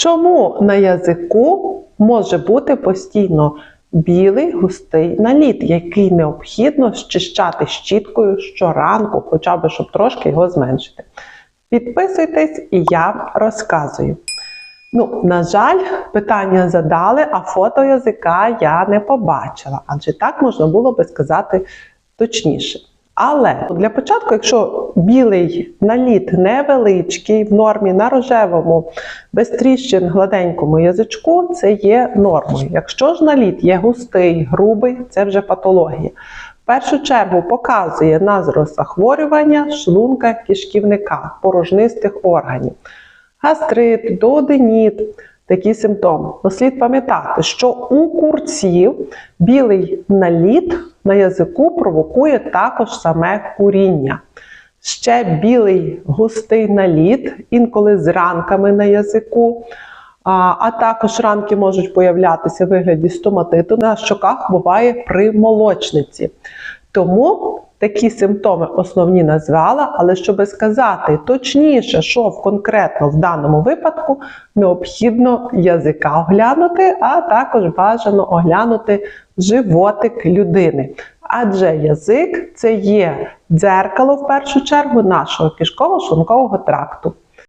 Чому на язику може бути постійно білий густий наліт, який необхідно щищати щіткою щоранку, хоча б щоб трошки його зменшити? Підписуйтесь і я розказую. Ну, на жаль, питання задали, а фото язика я не побачила, адже так можна було би сказати точніше. Але для початку, якщо білий наліт невеличкий, в нормі на рожевому, без тріщин гладенькому язичку, це є нормою. Якщо ж наліт є густий, грубий, це вже патологія. В першу чергу показує на захворювання шлунка кишківника, порожнистих органів гастрит, дооденіт, такі симптоми. Слід пам'ятати, що у курців білий наліт на язику провокує також саме куріння. Ще білий густий наліт, інколи з ранками на язику. А, а також ранки можуть появлятися в вигляді стоматиту. На щоках буває при молочниці. Тому такі симптоми основні назвала, але щоб сказати точніше, що в конкретно в даному випадку необхідно язика оглянути, а також бажано оглянути животик людини. Адже язик це є дзеркало в першу чергу нашого кишково-шлункового тракту.